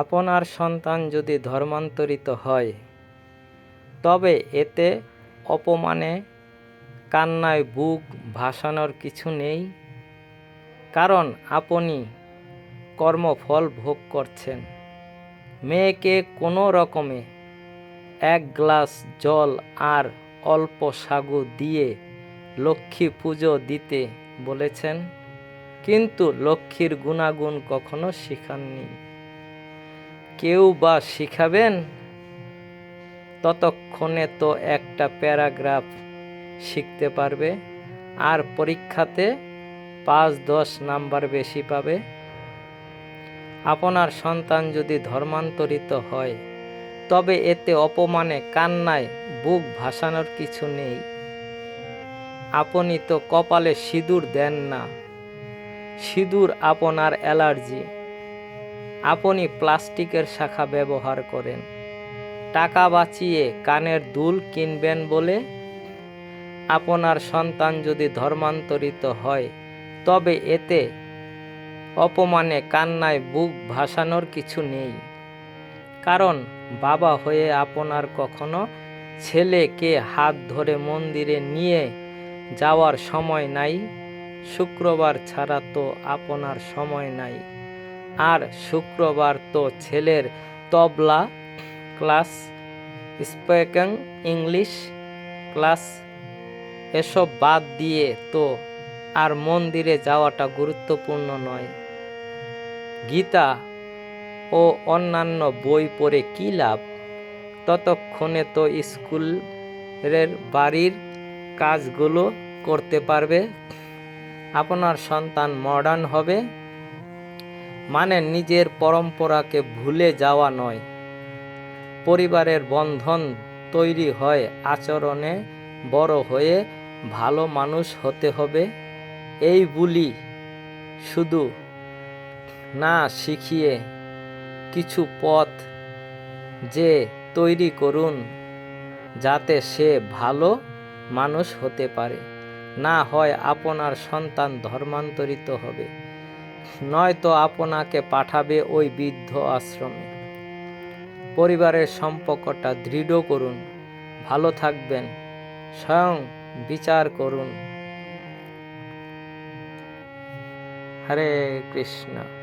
আপনার সন্তান যদি ধর্মান্তরিত হয়, তবে এতে অপমানে, কান্নায় বুক ভাসানোর কিছু নেই, কারণ আপনি কর্মফল ভোগ করছেন। মেয়েকে কোনো রকমে এক গ্লাস জল আর অল্প সাগু দিয়ে লক্ষ্মী পুজো দিতে বলেছেন, কিন্তু লক্ষ্মীর গুণাগুণ কখনো শিখাননি। কেউ বা শিখাবেন? ততক্ষণে তো একটা প্যারাগ্রাফ শিখতে পারবে, আর পরীক্ষাতে পাঁচ দশ নাম্বার বেশি পাবে। আপনার সন্তান যদি ধর্মান্তরিত হয়, তবে এতে অপমানে, কান্নায় বুক ভাসানোর কিছু নেই। আপনি তো কপালে সিঁদুর দেন না। সিঁদুর আপনার অ্যালার্জি। আপনি প্লাস্টিকের শাখা ব্যবহার করেন। টাকা বাঁচিয়ে কানের দুল কিনবেন বলে আপনার সন্তান যদি ধর্মান্তরিত হয়, তবে এতে অপমানে কান্নায় বুক ভাসানোর কিছু নেই। কারণ বাবা হয়ে আপনার কখনো ছেলেকে হাত ধরে মন্দিরে নিয়ে যাওয়ার সময় নাই, শুক্রবার ছাড়া তো আপনার সময় নাই। আর শুক্রবার তো ছেলের tabla class spoken English class, এসব বাদ দিয়ে তো আর মন্দিরে যাওয়াটা গুরুত্বপূর্ণ নয়। গীতা ও অন্যান্য বই পড়ে কী লাভ? ততক্ষণে তো স্কুলের বাড়ির কাজগুলো করতে পারবে। আপনার সন্তান মডার্ন হবে। মানে নিজের পরম্পরাকে ভুলে যাওয়া নয়। পরিবারের বন্ধন তৈরি হয়, আচরণে বড় হয়ে ভালো মানুষ হতে হবে। এই বুলি শুধু না শিখিয়ে কিছু পথ যে তৈরি করুন যাতে সে ভালো মানুষ হতে পারে। না হয় আপনার সন্তান ধর্মান্তরিত হবে। নয়তো আপনাকে পাঠাবে ওই বৃদ্ধ আশ্রমে। পরিবারের সম্পর্কটা দৃঢ় করুন, ভালো থাকবেন, স্বয়ং বিচার করুন। হরে কৃষ্ণ।